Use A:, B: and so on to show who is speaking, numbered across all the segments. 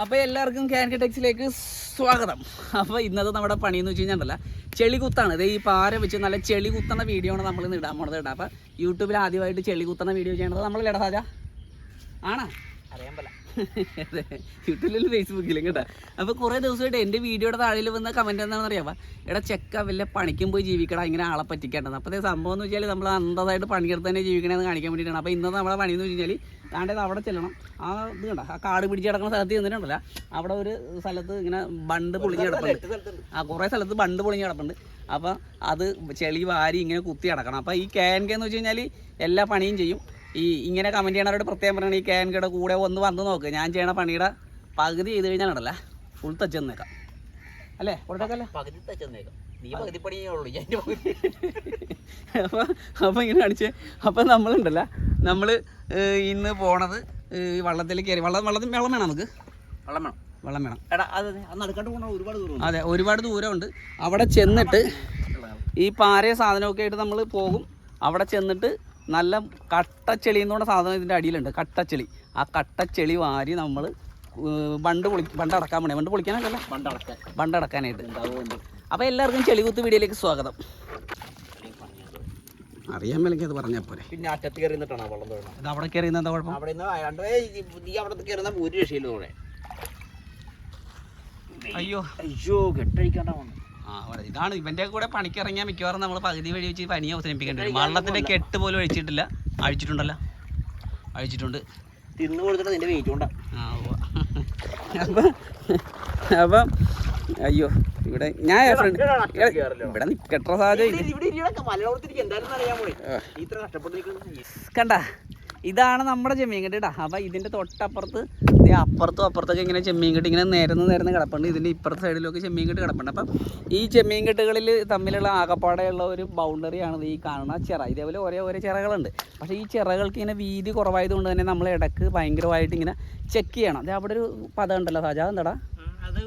A: അപ്പോൾ എല്ലാവർക്കും ക്യാൻക ടെക്സിലേക്ക് സ്വാഗതം. അപ്പോൾ ഇന്നത്തെ നമ്മുടെ പണി എന്ന് വെച്ച് കഴിഞ്ഞാൽ ചെളി കുത്താണ്. ഇത് ഈ പാര വെച്ച് നല്ല ചെളി കുത്തുന്ന വീഡിയോ ആണ് നമ്മൾ ഇടാൻ പോണത് കേട്ടോ. അപ്പോൾ യൂട്യൂബിൽ ആദ്യമായിട്ട് ചെളി കുത്തുന്ന വീഡിയോ ചെയ്യണത് നമ്മൾ ഇടാ സാജ? ആണോ?
B: അറിയാൻ
A: അതെ യൂട്യൂബിലും ഫേസ്ബുക്കിലും കേട്ടോ. അപ്പോൾ കുറേ ദിവസമായിട്ട് എന്റെ വീഡിയോയുടെ താഴെ വന്ന കമന്റ് എന്താണെന്ന് അറിയാമോ എടാ ചെക്ക വല്ല പണിക്കും പോയി ജീവിക്കടാ ഇങ്ങനെ ആളെ പറ്റിക്കേണ്ടത് അപ്പോൾ സംഭവം എന്ന് വെച്ചാൽ നമ്മൾ അന്തതായിട്ട് പണിയെടുത്ത് തന്നെ ജീവിക്കണമെന്ന് കാണിക്കാൻ വേണ്ടിയിട്ടാണ്. അപ്പോൾ ഇന്നത്തെ നമ്മളെ പണിയെന്ന് എന്ന് വെച്ച് കഴിഞ്ഞാൽ താണ്ടത് അവിടെ ചെല്ലണം. ആ ഇത് കണ്ട? ആ കാട് പിടിച്ച് കിടക്കുന്ന സ്ഥലത്ത് ചെന്നിട്ടുണ്ടല്ല. അവിടെ ഒരു സ്ഥലത്ത് ഇങ്ങനെ ബണ്ട് പൊളിഞ്ഞ് കിടപ്പുണ്ട്. ആ കുറേ സ്ഥലത്ത് ബണ്ട് പൊളിഞ്ഞ് കിടപ്പുണ്ട്. അപ്പോൾ അത് ചെളി വാരി ഇങ്ങനെ കുത്തി കിടക്കണം അപ്പോൾ ഈ ക്യാൻ കെ എന്ന് വെച്ച് കഴിഞ്ഞാൽ എല്ലാ പണിയും ചെയ്യും. ഈ ഇങ്ങനെ കമന്റ് ചെയ്യണവരോട് പ്രത്യേകം പറയണം ഈ ക്യാൻകയുടെ കൂടെ ഒന്ന് വന്ന് നോക്ക്. ഞാൻ ചെയ്യണ പണിയുടെ പകുതി ചെയ്ത് കഴിഞ്ഞാലുണ്ടല്ല ഫുൾ തച്ച് തന്നേക്കാം. അല്ലേ? കൊടുത്തേക്കല്ലേ
B: പകുതി തച്ചേക്കാം നീ പകുതി പണിയേ ഉള്ളൂ ഞാൻ
A: അപ്പോൾ അപ്പോൾ ഇങ്ങനെ കാണിച്ച്. അപ്പോൾ നമ്മളുണ്ടല്ല നമ്മൾ ഇന്ന് പോണത് ഈ വള്ളത്തിൽ കയറി. വള്ളം വള്ളത്തിൽ വെള്ളം വേണം നമുക്ക്?
B: വെള്ളം വേണം.
A: വെള്ളം വേണം.
B: എടാ അത് ഒരുപാട് ദൂരം
A: അതെ ഒരുപാട് ദൂരമുണ്ട്. അവിടെ ചെന്നിട്ട് ഈ പാരയ സാധനമൊക്കെ ആയിട്ട് നമ്മൾ പോകും. അവിടെ ചെന്നിട്ട് നല്ല കട്ടച്ചെളി എന്ന് പറഞ്ഞ സാധനം ഇതിന്റെ അടിയിലുണ്ട് കട്ടച്ചെളി. ആ കട്ടച്ചെളി വാരി നമ്മൾ ബണ്ട് പൊളി ബണ്ട് അടക്കാൻ വേണ്ടി ബണ്ട് പൊളിക്കാനല്ല
B: അടക്കാൻ.
A: ബണ്ട് അടക്കാനായിട്ട്. അപ്പോൾ എല്ലാവർക്കും ചെളികുത്ത് വീഡിയോയിലേക്ക് സ്വാഗതം. അറിയാൻ അത് പറഞ്ഞാൽ പോരെ.
B: പിന്നെ അറ്റത്ത് കയറി നിന്നിട്ടാണ് വെള്ളം തൊഴണം?
A: ഇത് അവിടെ കയറി എന്താ കുഴപ്പം?
B: അവിടെ നിന്ന് അയാണ്ട് നീ അവിടെ കയറുന്ന ഒരു രക്ഷയില്ല തോടെ
A: അയ്യോ.
B: അയ്യോ കെട്ടഴിക്കാണ്ടാ
A: ഇതാണ് ഇവന്റെ കൂടെ പണിക്കിറങ്ങിയാൽ മിക്കവാറും നമ്മൾ പകുതി വഴി വെച്ച് പനി അവസാനിപ്പിക്കേണ്ടി വരും. വള്ളത്തിന്റെ കെട്ട് പോലും അഴിച്ചിട്ടില്ല അഴിച്ചിട്ടുണ്ടല്ലോ. അഴിച്ചിട്ടുണ്ട്.
B: തിന്നു കൊടുത്തിട്ട് നിന്റെ വെയിറ്റ് കൊണ്ടാ.
A: ആ ഉവ്വ. അപ്പം അപ്പം അയ്യോ ഇവിടെ ഞാൻ ഫ്രണ്ട് ഇവിടെ നിക്കട്ട
B: സാധ്യത
A: കണ്ട? ഇതാണ് നമ്മുടെ ചെമ്മീൻ കെട്ടി ഇടാ ഇതിന്റെ ഇതിന്റെ തൊട്ടപ്പുറത്ത് അപ്പുറത്തും അപ്പുറത്തൊക്കെ ഇങ്ങനെ ചെമ്മീൻ കെട്ട് ഇങ്ങനെ നേരുന്ന നേരുന്ന കിടപ്പുണ്ട്. ഇതിന്റെ ഇപ്പുറത്തെ സൈഡിലൊക്കെ ചെമ്മീൻ കെട്ട് കിടപ്പുണ്ട്. അപ്പം ഈ ചെമ്മീൻ കെട്ടുകളിൽ തമ്മിലുള്ള ആകപ്പാടെയുള്ള ഒരു ബൗണ്ടറിയാണ് ഈ കാണുന്ന ചിറ. ഇതേപോലെ ഓരോ ഓരോ ചിറകളുണ്ട്. പക്ഷേ ഈ ചിറകൾക്ക് ഇങ്ങനെ വീതി കുറവായതുകൊണ്ട് തന്നെ നമ്മൾ ഇടയ്ക്ക് ഭയങ്കരമായിട്ട് ഇങ്ങനെ ചെക്ക് ചെയ്യണം. അത് അവിടെ ഒരു പദം ഉണ്ടല്ലോ സാജാ എന്താടാ
B: അത്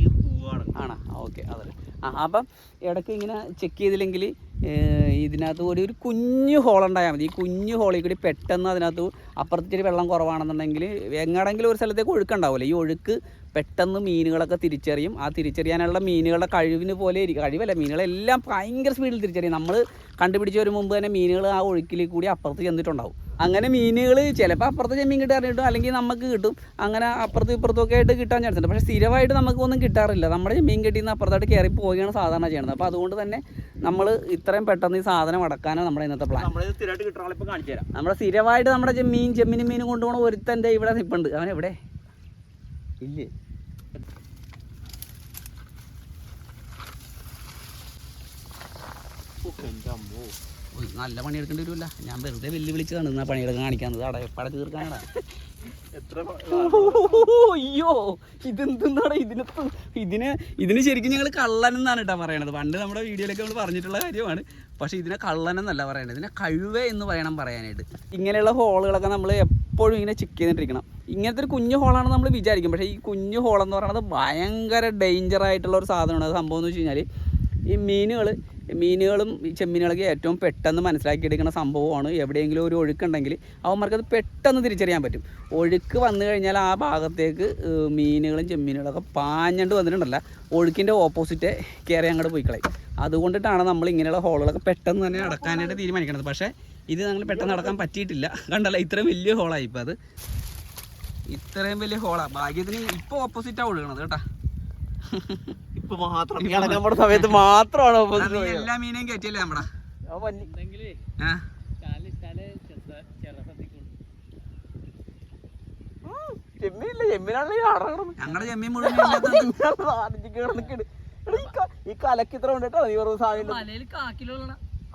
B: ഈ പൂവാണ്.
A: ആണോ? ഓക്കെ അതല്ലേ. ആ അപ്പം ഇടയ്ക്ക് ഇങ്ങനെ ചെക്ക് ചെയ്തില്ലെങ്കിൽ ഇതിനകത്ത് ഒരു ഒരു കുഞ്ഞു ഹോൾ ഉണ്ടായാൽ മതി. ഈ കുഞ്ഞു ഹോളിൽ കൂടി പെട്ടെന്ന് അതിനകത്ത് അപ്പുറത്തേക്ക് വെള്ളം കുറവാണെന്നുണ്ടെങ്കിൽ എങ്ങടെങ്കിലും ഒരു സ്ഥലത്തേക്ക് ഒഴുക്കുണ്ടാവില്ല ഈ ഒഴുക്ക് പെട്ടെന്ന് മീനുകളൊക്കെ തിരിച്ചറിയും. ആ തിരിച്ചറിയാനുള്ള മീനുകളുടെ കഴിവിന് പോലെ ഇരിക്കും. കഴിവല്ല മീനുകളെല്ലാം ഭയങ്കര സ്പീഡിൽ തിരിച്ചറിയും. നമ്മൾ കണ്ടുപിടിച്ച് വരും മുമ്പ് തന്നെ മീനുകൾ ആ ഒഴുക്കിൽ കൂടി അപ്പുറത്ത് ചെന്നിട്ടുണ്ടാവും. അങ്ങനെ മീനുകൾ ചിലപ്പോൾ അപ്പുറത്ത് ചെമ്മീൻ കിട്ടാൻ കിട്ടും അല്ലെങ്കിൽ നമുക്ക് കിട്ടും. അങ്ങനെ അപ്പുറത്തും ഇപ്പുറത്തും ഒക്കെ ആയിട്ട് കിട്ടാൻ ചാൻസ് ഉണ്ട്. പക്ഷേ സ്ഥിരമായിട്ട് നമുക്കൊന്നും കിട്ടാറില്ല. നമ്മുടെ ചെമ്മീൻ കെട്ടിയിൽ നിന്ന് അപ്പുറത്തായിട്ട് കയറി പോവുകയാണ് സാധാരണ ചെയ്യുന്നത്. അപ്പോൾ അതുകൊണ്ട് തന്നെ നമ്മൾ ഇത്രയും പെട്ടെന്ന് ഈ സാധനം അടക്കാനാണ് നമ്മുടെ ഇന്നത്തെ പ്ലാൻ
B: നമ്മുടെ സ്ഥിരമായിട്ട്
A: നമ്മുടെ നമ്മുടെ ചെമ്മീൻ ചെമ്മിന് മീൻ കൊണ്ടുപോകണ ഒരുത്തന്റെ ഇവിടെ നിൽപ്പുണ്ട് അവൻ എവിടെ? ഇല്ലേ? നല്ല പണി എടുക്കേണ്ടി വരുമല്ല ഞാൻ വെറുതെ വെല്ലു വിളിച്ചതാണ് എന്നാ പണിയെടുക്കാൻ കാണിക്കാന്ന്. അവിടെ എപ്പടെ തീർക്കാനാണ്
B: എത്ര
A: അയ്യോ ഇതെന്താണ് ഇതിനകത്ത്? ഇതിന് ഇതിന് ശരിക്കും ഞങ്ങൾ കള്ളൻ എന്നാണ് കേട്ടോ പറയണത്. പണ്ട് നമ്മുടെ വീഡിയോയിലൊക്കെ നമ്മൾ പറഞ്ഞിട്ടുള്ള കാര്യമാണ്. പക്ഷേ ഇതിനെ കള്ളൻ എന്നല്ല പറയണത്. ഇതിനെ കഴിവേ എന്ന് പറയണം പറയാനായിട്ട്. ഇങ്ങനെയുള്ള ഹോളുകളൊക്കെ നമ്മൾ എപ്പോഴും ഇങ്ങനെ ചെക്ക് ചെയ്തിട്ടിരിക്കണം. ഇങ്ങനത്തെ ഒരു കുഞ്ഞു ഹോളാണ് നമ്മൾ വിചാരിക്കും. പക്ഷേ ഈ കുഞ്ഞു ഹോളെന്ന് പറയുന്നത് ഭയങ്കര ഡേഞ്ചർ ആയിട്ടുള്ള ഒരു സാധനമാണ്. സംഭവം എന്ന് വെച്ച് കഴിഞ്ഞാൽ ഈ മീനുകൾ മീനുകളും ചെമ്മീനുകളൊക്കെ ഏറ്റവും പെട്ടെന്ന് മനസ്സിലാക്കിയെടുക്കുന്ന സംഭവമാണ്. എവിടെയെങ്കിലും ഒരു ഒഴുക്കുണ്ടെങ്കിൽ അവന്മാർക്കത് പെട്ടെന്ന് തിരിച്ചറിയാൻ പറ്റും. ഒഴുക്ക് വന്നു കഴിഞ്ഞാൽ ആ ഭാഗത്തേക്ക് മീനുകളും ചെമ്മീനുകളൊക്കെ പാഞ്ഞണ്ട് വന്നിട്ടുണ്ടല്ല. ഒഴുക്കിന്റെ ഓപ്പോസിറ്റ് കയറി അങ്ങോട്ട് പോയി കളയും അതുകൊണ്ടിട്ടാണ് നമ്മൾ ഇങ്ങനെയുള്ള ഹോളുകളൊക്കെ പെട്ടെന്ന് തന്നെ അടക്കാനായിട്ട് തീരുമാനിക്കുന്നത്. പക്ഷേ ഇത് ഞങ്ങൾ പെട്ടെന്ന് അടക്കാൻ പറ്റിയിട്ടില്ല. കണ്ടല്ല ഇത്ര വലിയ ഹോളായി ഇപ്പോൾ അത്. ഇത്രയും വലിയ ഹോളാണ് ഭാഗ്യത്തിന് ഇപ്പോൾ ഓപ്പോസിറ്റാണ് ഒഴുകണത് കേട്ടോ.
B: ഇപ്പൊ മാത്രം നീ അടക്കാൻ പോണ സമയത്ത് മാത്രമാണ്
A: എല്ലാ മീനെയും കയറ്റിയല്ലേ നമ്മടെ? ഞങ്ങളുടെ ചെമ്മീൻ മുഴുവൻ.
B: ഈ കലക്ക് ഇത്ര കൊണ്ടിട്ടോ നീ വെറുതെ സാധനം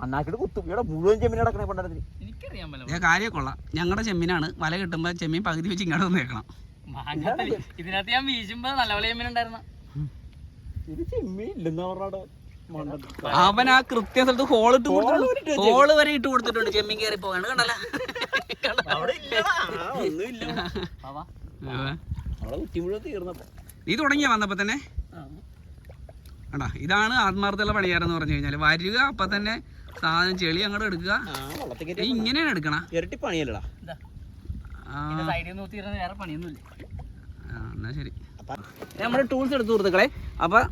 B: അന്നാക്കിട്ട് കുത്തും. ഇവിടെ മുഴുവൻ ചെമ്മീൻ അടക്കണേ പണ്ടത്തിന്
A: എനിക്കറിയാൻ കാര്യം കൊള്ളാം. ഞങ്ങളുടെ ചെമ്മീനാണ്. വല കിട്ടുമ്പോ ചെമ്മീൻ പകുതി വെച്ച് ഇങ്ങോട്ട് വന്നേക്കണം
C: ഇതിനകത്ത് ഞാൻ വീശുമ്പോ നല്ല ചെമ്മീൻ ഉണ്ടായിരുന്ന.
B: ഇത്
A: അവൻ ആ കൃത്യ സ്ഥലത്ത് ഹോൾ ഇട്ട് കൊടുത്തിട്ടുണ്ട്. ഹോൾ വരെ ഇട്ട് കൊടുത്തിട്ടുണ്ട്. ചെമ്മീൻ കയറി പോകാണ് കണ്ടല്ല? നീ തുടങ്ങിയ വന്നപ്പോ തന്നെ? കണ്ടാ ഇതാണ് ആത്മാർത്ഥമുള്ള പണിയാരെന്ന് പറഞ്ഞു കഴിഞ്ഞാൽ. വരിക അപ്പൊ തന്നെ സാധനം ചെളി അങ്ങോട്ട് എടുക്കുക. ഇങ്ങനെയാണ് എടുക്കണ.
B: ഇരട്ടി പണിയല്ലടാ.
A: എന്നാ ശരി. നമ്മുടെ ടൂൾസ് എടുത്തു സുഹൃത്തുക്കളെ അപ്പം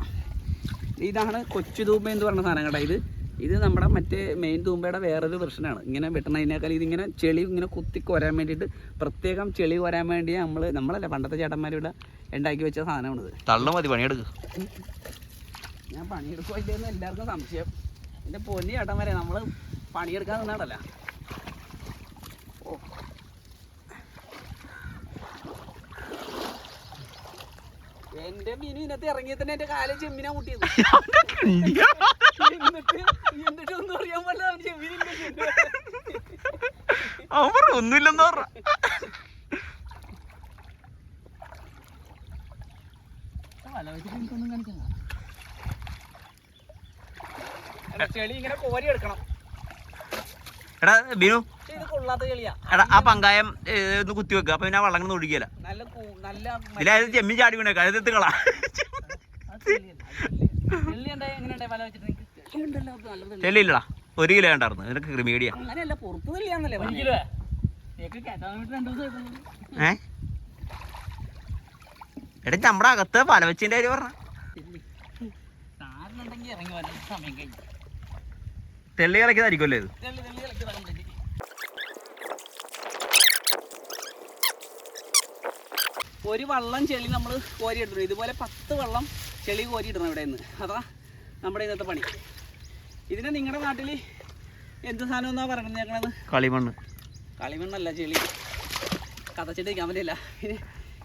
A: ഇതാണ് കൊച്ചു തൂമ്പ എന്ന് പറഞ്ഞ സാധനം കേട്ടോ ഇത്. ഇത് നമ്മുടെ മറ്റേ മെയിൻ തൂമ്പയുടെ വേറൊരു വെർഷനാണ് ഇങ്ങനെ വെട്ടണതിനേക്കാൾ ഇതിങ്ങനെ ചെളി ഇങ്ങനെ കുത്തി കൊരാൻ വേണ്ടിയിട്ട് പ്രത്യേകം ചെളി കൊരാൻ വേണ്ടി നമ്മൾ നമ്മളല്ല പണ്ടത്തെ ചേട്ടന്മാരിവിടെ ഉണ്ടാക്കി വെച്ച സാധനമാണിത്.
B: തള്ള മതി പണിയെടുക്കുക
A: ഞാൻ പണിയെടുക്കുമോ ഇല്ലെന്ന് എല്ലാവർക്കും സംശയം. എന്റെ പൊന്നി ചേട്ടന്മാരെ നമ്മൾ പണിയെടുക്കാൻ നിന്നാടല്ല എന്റെ മീൻ ഇതിനകത്ത് ഇറങ്ങിയ തന്നെ എന്റെ കാലം ചെമ്മിനാ മുട്ടിയത്. എന്നിട്ട് എന്നിട്ട് ഒന്നും അറിയാൻ പാടില്ല അവൻ ചെമ്മീനില്ല
B: അവർ ഒന്നുമില്ലെന്ന് പറഞ്ഞ
A: ചെളി ഇങ്ങനെ കോരി എടുക്കണം.
B: എടാ ബിനു
A: കൊള്ളാത്ത ചെളിയാ
B: എടാ ആ പങ്കായം ഏ, ഒന്ന് കുത്തി വെക്കുക അപ്പൊ പിന്നെ ആ വെള്ളം ഒഴുകിയല്ല
A: നല്ല കൂ- നല്ല
B: ഇതിലായത് ചെമ്മീൻ ചാടി വീണേ കഴുത്ത് കളാ. ചെല്ലില്ലടാ ഒരു കിലോ ഉണ്ടായിരുന്നു. നിനക്ക് ക്രിമീഡിയ
A: അങ്ങനെയല്ല പുറത്തു തന്നെയാന്നല്ലേ പറഞ്ഞത്.
B: ഏ? എടാ നമ്മുടെ അകത്ത് പല വെച്ചിന്റെ കാര്യം പറഞ്ഞ.
C: ഇറങ്ങി വരാൻ സമയം കഴിഞ്ഞു
B: തെള്ളി കളിക്കതായിരിക്കുമല്ലേ ഇത്.
A: കളിച്ച് നടക്കണ്ടേ. ഒരു വള്ളം ചെളി നമ്മൾ കോരി ഇടുന്നു ഇതുപോലെ പത്ത് വള്ളം ചെളി കോരി ഇടണം ഇവിടെ നിന്ന് അതാ നമ്മുടെ ഇന്നത്തെ പണി. ഇതിനെ നിങ്ങളുടെ നാട്ടിൽ എന്ത് സാധനം എന്നാ പറഞ്ഞേക്കണത്
B: കളിമണ്ണ്.
A: കളിമണ്ണല്ല ചെളി. കഥച്ചിട്ടിരിക്കാൻ പറ്റില്ല.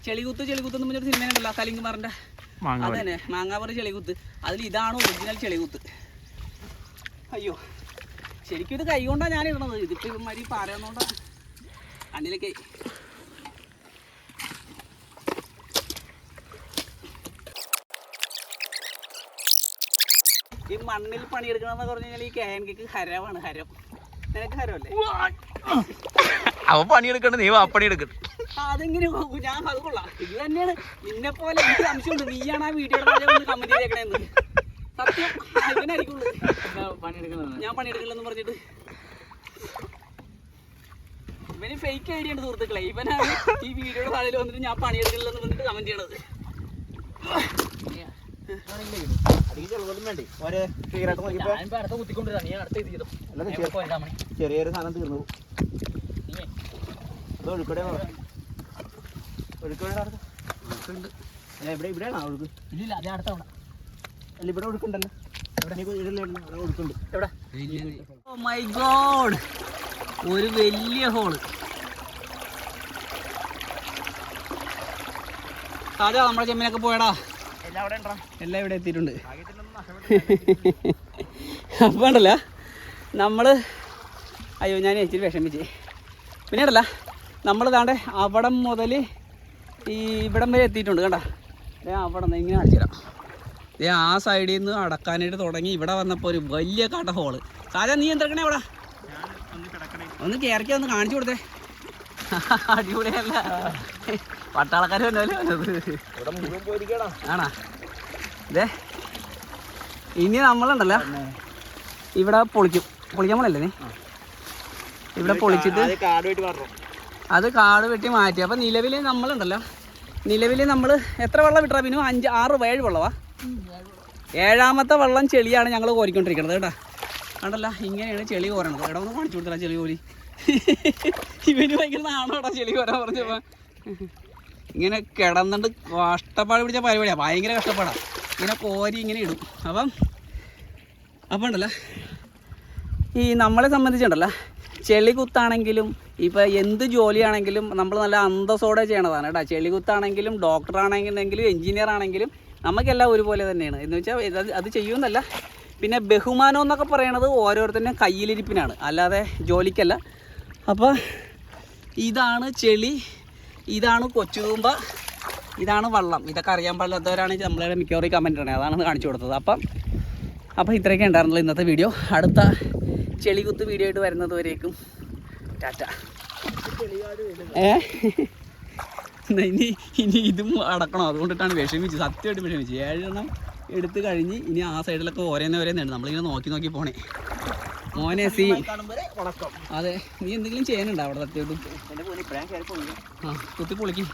A: ചെളികുത്ത് ചെളികുത്ത് എന്ന് പറഞ്ഞൊരു സിനിമ ഉണ്ടല്ലോ കലിങ്കുമാറിന്റെ
B: അതന്നെ
A: അത് തന്നെ മാങ്ങാപ്പറ ചെളികുത്ത്. അതിൽ ഇതാണ് ഒറിജിനൽ ചെളികുത്ത്. അയ്യോ. ശരിക്കും ഇത് കൈ കൊണ്ടാണ് ഞാൻ ഇടണത് ഇതിപ്പോൾ ഇവന്മാരി പറയുന്നോണ്ടാ കണ്ണിലൊക്കെ ഈ മണ്ണിൽ പണിയെടുക്കണമെന്ന് പറഞ്ഞു കഴിഞ്ഞാൽ ഈ കേക്ക് ഹരവാണ് ഹരം. നിനക്ക് ഹരമല്ലേ
B: അവ പണിയെടുക്കണ്ട നീ
A: ആ, അതെങ്ങനെ പോകും? ഞാൻ അത് കൊള്ളാം. ഇത് തന്നെയാണ് നിന്നെ പോലെ എനിക്ക് സംശയമുണ്ട്? നീയാണ് ആ വീഡിയോ കമന്റ് ചെയ്തേക്കണേന്ന്. സത്യം. ഇവനായിരിക്കുള്ളൂ. ഞാൻ പണിയെടുക്കില്ലെന്ന് പറഞ്ഞിട്ട്. ഇവന് ഫേക്ക് ഐഡിയ ഉണ്ട് സുഹൃത്തുക്കളെ. ഇവനാണ് ഈ വീഡിയോയുടെ താഴെ വന്നിട്ട് ഞാൻ പണിയെടുക്കില്ലെന്ന് പറഞ്ഞിട്ട് കമന്റ് ചെയ്യണത്.
B: ചെറിയൊരു സാധനം തീർന്നു. ഒഴുക്കടെ ഒഴുക്കടെ ഇവിടെ ഇവിടെയാണോ ഒഴുക്ക്?
C: ഇല്ല അതേ അടുത്ത
B: അല്ല ഇവിടെ ഒഴുക്കുണ്ടല്ലോ.
A: മൈ ഗോഡ് ഒരു വലിയ ഹോൾ അതാ നമ്മുടെ ചെമ്മീനൊക്കെ പോയടാ.
B: എല്ലാം
A: ഇവിടെ എത്തിയിട്ടുണ്ട്. അപ്പം ഉണ്ടല്ല നമ്മൾ അയ്യോ ഞാൻ ഇച്ചിരി വിഷമിച്ച്. പിന്നെ ഉണ്ടല്ല നമ്മൾ താണ്ടെ അവിടം മുതൽ ഈ ഇവിടം വരെ എത്തിയിട്ടുണ്ട് കണ്ട? അവിടെ നിന്ന് ഇങ്ങനെ അടിച്ചിടാം തരാം. ദേ ആ സൈഡിൽ നിന്ന് അടക്കാനായിട്ട് തുടങ്ങി ഇവിടെ വന്നപ്പോൾ ഒരു വലിയ കട ഹോൾ. സാധാ നീ എന്തെടുക്കണേ അവിടെ? ഒന്ന് കിടക്കണേ. ഒന്ന് കാണിച്ചു കൊടുത്തേ. അടിപൊളിയല്ല? പട്ടാളക്കാർ
B: ഇവിടെ പോയിരിക്കടാ.
A: ആണാ. ഇതേ ഇനി നമ്മളുണ്ടല്ലോ. ഇവിടെ പൊളിക്കും. പൊളിക്കാൻ പോലല്ലേ നീ? ഇവിടെ പൊളിച്ചിട്ട് അത് കാട് വെട്ടി മാറ്റി. അപ്പം നിലവിൽ നമ്മളുണ്ടല്ലോ. നിലവിൽ നമ്മൾ എത്ര വെള്ളം വിട്ടാ പിന്നെ അഞ്ച് ആറ് ഏഴ് വെള്ളവാ? ഏഴാമത്തെ വെള്ളം ചെളിയാണ് ഞങ്ങൾ കോരിക്കൊണ്ടിരിക്കുന്നത് കേട്ടോ. കണ്ടല്ല ഇങ്ങനെയാണ് ചെളി കോരണത്. എടാ ഒന്ന് കാണിച്ചു കൊടുത്തല്ല ചെളി കോരി. ഇവന് ഭയങ്കര നാണോടാ ചെളി കോരാൻ പറഞ്ഞപ്പോ. ഇങ്ങനെ കിടന്നിട്ട് കഷ്ടപ്പാട് പിടിച്ച പരിപാടിയാണ് ഭയങ്കര കഷ്ടപ്പാടാണ് ഇങ്ങനെ കോരി ഇങ്ങനെ ഇടും. അപ്പം അപ്പം ഉണ്ടല്ലോ. ഈ നമ്മളെ സംബന്ധിച്ചുണ്ടല്ലോ. ചെളി കുത്താണെങ്കിലും ഇപ്പം എന്ത് ജോലിയാണെങ്കിലും നമ്മൾ നല്ല അന്തസ്സോടെ ചെയ്യണതാണ് കേട്ടോ. ചെളി കുത്താണെങ്കിലും ഡോക്ടർ എഞ്ചിനീയർ ആണെങ്കിലും നമുക്കെല്ലാം ഒരുപോലെ തന്നെയാണ്. എന്ന് വെച്ചാൽ അത് ചെയ്യുമെന്നല്ല പിന്നെ ബഹുമാനം എന്നൊക്കെ പറയണത് ഓരോരുത്തരുടെയും കയ്യിലിരിപ്പിനാണ്. അല്ലാതെ ജോലിക്കല്ല. അപ്പോൾ ഇതാണ് ചെളി ഇതാണ് കൊച്ചുതൂമ്പ. ഇതാണ് വള്ളം. ഇതൊക്കെ അറിയാൻ പാടില്ലാത്തവരാണ് നമ്മളെ മിക്കവാറും കമന്റ് ഇടണേ. അതാണ് കാണിച്ചു കൊടുത്തത്. അപ്പം അപ്പം ഇത്രയൊക്കെ ഉണ്ടായിരുന്നുള്ളൂ ഇന്നത്തെ വീഡിയോ അടുത്ത ചെളികുത്ത് വീഡിയോ ആയിട്ട് വരുന്നതുവരേക്കും ടാറ്റ. ഏ? ഇനി ഇനി ഇതും അടക്കണം. അതുകൊണ്ടിട്ടാണ് വിഷമിച്ച് സത്യമായിട്ട് വിഷമിച്ച് ഏഴെണ്ണം എടുത്തു കഴിഞ്ഞ് ഇനി ആ സൈഡിലൊക്കെ ഓരോന്നേ ഓരോന്നേ നമ്മളിങ്ങനെ നോക്കി നോക്കി പോണേ. മോനെ സി. അതെ നീ എന്തെങ്കിലും ചെയ്യാനുണ്ടോ അവിടെ
B: പോയി
A: ആ കുത്തി പൊളിക്കും